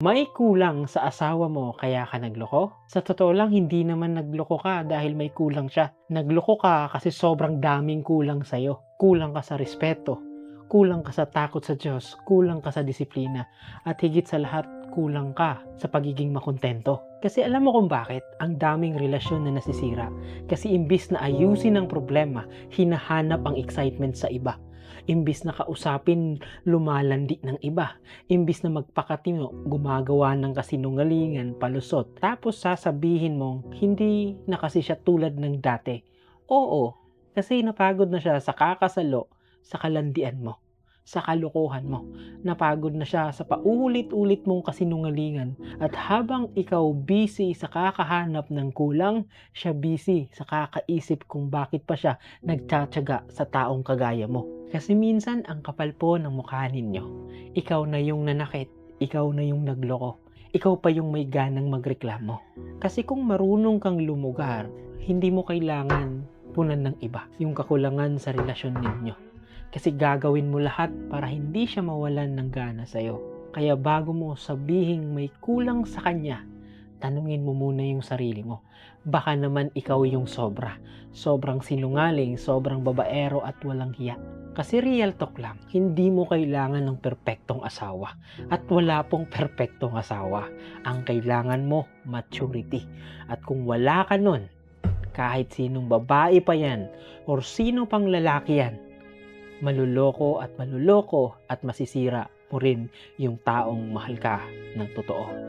May kulang sa asawa mo kaya ka nagloko? Sa totoo lang, hindi naman nagloko ka dahil may kulang siya. Nagloko ka kasi sobrang daming kulang sa'yo. Kulang ka sa respeto, kulang ka sa takot sa Diyos, kulang ka sa disiplina, at higit sa lahat, kulang ka sa pagiging makontento. Kasi alam mo kung bakit ang daming relasyon na nasisira. Kasi imbis na ayusin ang problema, hinahanap ang excitement sa iba. Imbis na kausapin, lumalandi ng iba. Imbis na magpakatino, gumagawa ng kasinungalingan, palusot. Tapos sasabihin mong, hindi na kasi siya tulad ng dati. Oo, kasi napagod na siya sa kakasalo, sa kalandian mo, sa kalokohan mo. Napagod na siya sa paulit-ulit mong kasinungalingan. At habang ikaw busy sa kakahanap ng kulang, siya busy sa kakaisip kung bakit pa siya nagtsatsaga sa taong kagaya mo. Kasi minsan ang kapal po ng mukha ninyo. Ikaw na yung nanakit, ikaw na yung nagloko, ikaw pa yung may ganang magreklamo. Kasi kung marunong kang lumugar, hindi mo kailangan punan ng iba yung kakulangan sa relasyon ninyo. Kasi gagawin mo lahat para hindi siya mawalan ng gana sa'yo. Kaya bago mo sabihing may kulang sa kanya, tanungin mo muna yung sarili mo. Baka naman ikaw yung sobra. Sobrang sinungaling, sobrang babaero at walang hiya. Kasi real talk lang, hindi mo kailangan ng perpektong asawa. At wala pong perpektong asawa. Ang kailangan mo, maturity. At kung wala ka nun, kahit sinong babae pa yan, or sino pang lalaki yan, maluloko at maluloko at masisira mo rin yung taong mahal ka ng totoo.